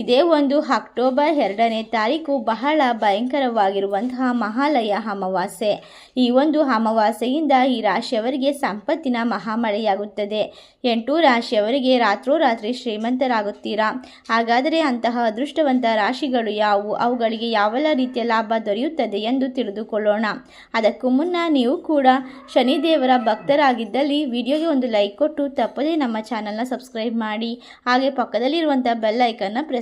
ಇದೇ ಒಂದು ಅಕ್ಟೋಬರ್ ಎರಡನೇ ತಾರೀಕು ಬಹಳ ಭಯಂಕರವಾಗಿರುವಂತಹ ಮಹಾಲಯ ಅಮಾವಾಸ್ಯೆ. ಈ ಒಂದು ಅಮಾವಾಸ್ಯೆಯಿಂದ ಈ ರಾಶಿಯವರಿಗೆ ಸಂಪತ್ತಿನ ಮಹಾಮಳೆಯಾಗುತ್ತದೆ. ಎಂಟು ರಾಶಿಯವರಿಗೆ ರಾತ್ರೋರಾತ್ರಿ ಶ್ರೀಮಂತರಾಗುತ್ತೀರಾ? ಹಾಗಾದರೆ ಅಂತಹ ಅದೃಷ್ಟವಂತ ರಾಶಿಗಳು ಯಾವುವು? ಅವುಗಳಿಗೆ ಯಾವೆಲ್ಲ ರೀತಿಯ ಲಾಭ ದೊರೆಯುತ್ತದೆ ಎಂದು ತಿಳಿದುಕೊಳ್ಳೋಣ. ಅದಕ್ಕೂ ಮುನ್ನ ನೀವು ಕೂಡ ಶನಿದೇವರ ಭಕ್ತರಾಗಿದ್ದಲ್ಲಿ ವಿಡಿಯೋಗೆ ಒಂದು ಲೈಕ್ ಕೊಟ್ಟು ತಪ್ಪದೇ ನಮ್ಮ ಚಾನಲ್ನ ಸಬ್ಸ್ಕ್ರೈಬ್ ಮಾಡಿ. ಹಾಗೆ ಪಕ್ಕದಲ್ಲಿರುವಂಥ ಬೆಲ್ ಐಕನ್ನ ಪ್ರೆಸ್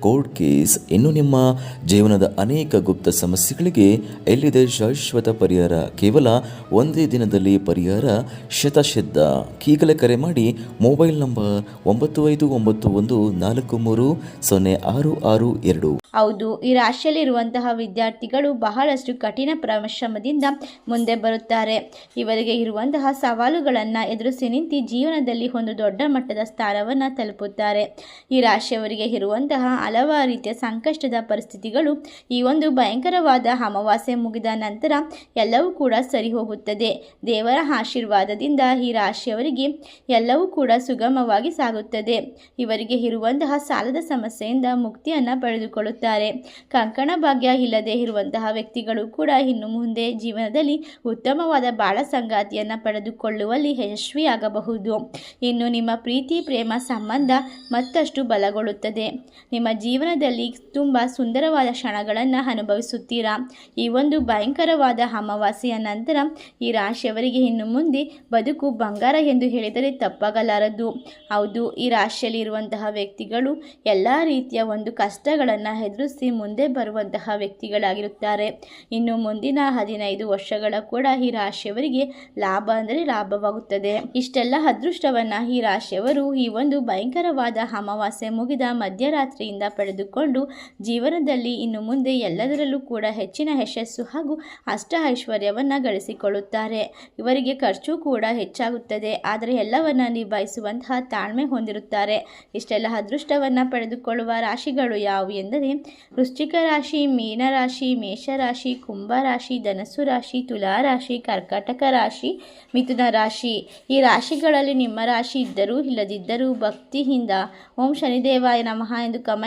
ಕೋರ್ಟ್ ಕೇಸ್ ಇನ್ನು ನಿಮ್ಮ ಜೀವನದ ಅನೇಕ ಗುಪ್ತ ಸಮಸ್ಯೆಗಳಿಗೆ ಎಲ್ಲಿದೆ ಶಾಶ್ವತ ಪರಿಹಾರ? ಕೇವಲ ಒಂದೇ ದಿನದಲ್ಲಿ ಪರಿಹಾರ? ಶತಸಿದ್ಧ ಈಗಲೇ ಕರೆ ಮಾಡಿ ಮೊಬೈಲ್ ನಂಬರ್ ಒಂಬತ್ತು ಐದು ಒಂಬತ್ತು ಒಂದು ನಾಲ್ಕು ಮೂರು ಸೊನ್ನೆ ಆರು ಆರು ಎರಡು. ಹೌದು, ಈ ರಾಶಿಯಲ್ಲಿರುವಂತಹ ವಿದ್ಯಾರ್ಥಿಗಳು ಬಹಳಷ್ಟು ಕಠಿಣ ಪರಿಶ್ರಮದಿಂದ ಮುಂದೆ ಬರುತ್ತಾರೆ. ಇವರಿಗೆ ಇರುವಂತಹ ಸವಾಲುಗಳನ್ನು ಎದುರಿಸಿ ನಿಂತು ಜೀವನದಲ್ಲಿ ಒಂದು ದೊಡ್ಡ ಮಟ್ಟದ ಸ್ಥಾನವನ್ನು ತಲುಪುತ್ತಾರೆ. ಈ ರಾಶಿಯವರಿಗೆ ಇರುವಂತಹ ಹಲವಾರು ರೀತಿಯ ಸಂಕಷ್ಟದ ಪರಿಸ್ಥಿತಿಗಳು ಈ ಒಂದು ಭಯಂಕರವಾದ ಅಮಾವಾಸ್ಯೆ ಮುಗಿದ ನಂತರ ಎಲ್ಲವೂ ಕೂಡ ಸರಿ ಹೋಗುತ್ತದೆ. ದೇವರ ಆಶೀರ್ವಾದದಿಂದ ಈ ರಾಶಿಯವರಿಗೆ ಎಲ್ಲವೂ ಕೂಡ ಸುಗಮವಾಗಿ ಸಾಗುತ್ತದೆ. ಇವರಿಗೆ ಇರುವಂತಹ ಸಾಲದ ಸಮಸ್ಯೆಯಿಂದ ಮುಕ್ತಿಯನ್ನು ಪಡೆದುಕೊಳ್ಳುತ್ತಾರೆ. ಕಂಕಣ ಭಾಗ್ಯ ಇಲ್ಲದೆ ಇರುವಂತಹ ವ್ಯಕ್ತಿಗಳು ಕೂಡ ಇನ್ನು ಮುಂದೆ ಜೀವನದಲ್ಲಿ ಉತ್ತಮವಾದ ಬಾಳ ಸಂಗಾತಿಯನ್ನು ಪಡೆದುಕೊಳ್ಳುವಲ್ಲಿ ಯಶಸ್ವಿಯಾಗಬಹುದು. ಇನ್ನು ನಿಮ್ಮ ಪ್ರೀತಿ, ಪ್ರೇಮ, ಸಂಬಂಧ ಮತ್ತಷ್ಟು ಬಲಗೊಳ್ಳುತ್ತದೆ. ನಿಮ್ಮ ಜೀವನದಲ್ಲಿ ತುಂಬ ಸುಂದರವಾದ ಕ್ಷಣಗಳನ್ನು ಅನುಭವಿಸುತ್ತೀರಾ? ಈ ಒಂದು ಭಯಂಕರವಾದ ಅಮಾವಾಸೆಯ ನಂತರ ಈ ರಾಶಿಯವರಿಗೆ ಇನ್ನು ಮುಂದೆ ಬದುಕು ಬಂಗಾರ ಎಂದು ಹೇಳಿದರೆ ತಪ್ಪಾಗಲಾರದು. ಹೌದು, ಈ ರಾಶಿಯಲ್ಲಿ ಇರುವಂತಹ ವ್ಯಕ್ತಿಗಳು ಎಲ್ಲ ರೀತಿಯ ಒಂದು ಕಷ್ಟಗಳನ್ನು ಎದುರಿಸಿ ಮುಂದೆ ಬರುವಂತಹ ವ್ಯಕ್ತಿಗಳಾಗಿರುತ್ತಾರೆ. ಇನ್ನು ಮುಂದಿನ ಹದಿನೈದು ವರ್ಷಗಳ ಕೂಡ ಈ ರಾಶಿಯವರಿಗೆ ಲಾಭ ಅಂದರೆ ಲಾಭವಾಗುತ್ತದೆ. ಇಷ್ಟೆಲ್ಲ ಅದೃಷ್ಟವನ್ನು ಈ ರಾಶಿಯವರು ಈ ಒಂದು ಭಯಂಕರವಾದ ಅಮಾವಾಸ್ಯೆ ಮುಗಿದ ಮಧ್ಯರಾತ್ರಿಯಿಂದ ಪಡೆದುಕೊಂಡು ಜೀವನದಲ್ಲಿ ಇನ್ನು ಮುಂದೆ ಎಲ್ಲದರಲ್ಲೂ ಕೂಡ ಹೆಚ್ಚಿನ ಯಶಸ್ಸು ಹಾಗೂ ಅಷ್ಟ ಐಶ್ವರ್ಯವನ್ನು ಗಳಿಸಿಕೊಳ್ಳುತ್ತಾರೆ. ಇವರಿಗೆ ಖರ್ಚು ಕೂಡ ಹೆಚ್ಚಾಗುತ್ತದೆ. ಆದರೆ ಎಲ್ಲವನ್ನ ನಿಭಾಯಿಸುವಂತಹ ತಾಳ್ಮೆ ಹೊಂದಿರುತ್ತಾರೆ. ಇಷ್ಟೆಲ್ಲ ಅದೃಷ್ಟವನ್ನು ಪಡೆದುಕೊಳ್ಳುವ ರಾಶಿಗಳು ಯಾವುವು ಎಂದರೆ ವೃಶ್ಚಿಕ ರಾಶಿ ಮೀನರಾಶಿ ಮೇಷರಾಶಿ ಕುಂಭ ರಾಶಿ, ಧನಸ್ಸು ರಾಶಿ, ತುಲಾ ರಾಶಿ, ಕರ್ಕಾಟಕ ರಾಶಿ, ಮಿಥುನ ರಾಶಿ. ಈ ರಾಶಿಗಳಲ್ಲಿ ನಿಮ್ಮ ರಾಶಿ ಇದ್ದರೂ ಇಲ್ಲದಿದ್ದರೂ ಭಕ್ತಿಯಿಂದ ಓಂ ಶನಿದೇವಾಯ ನಮಃ ಎಂದು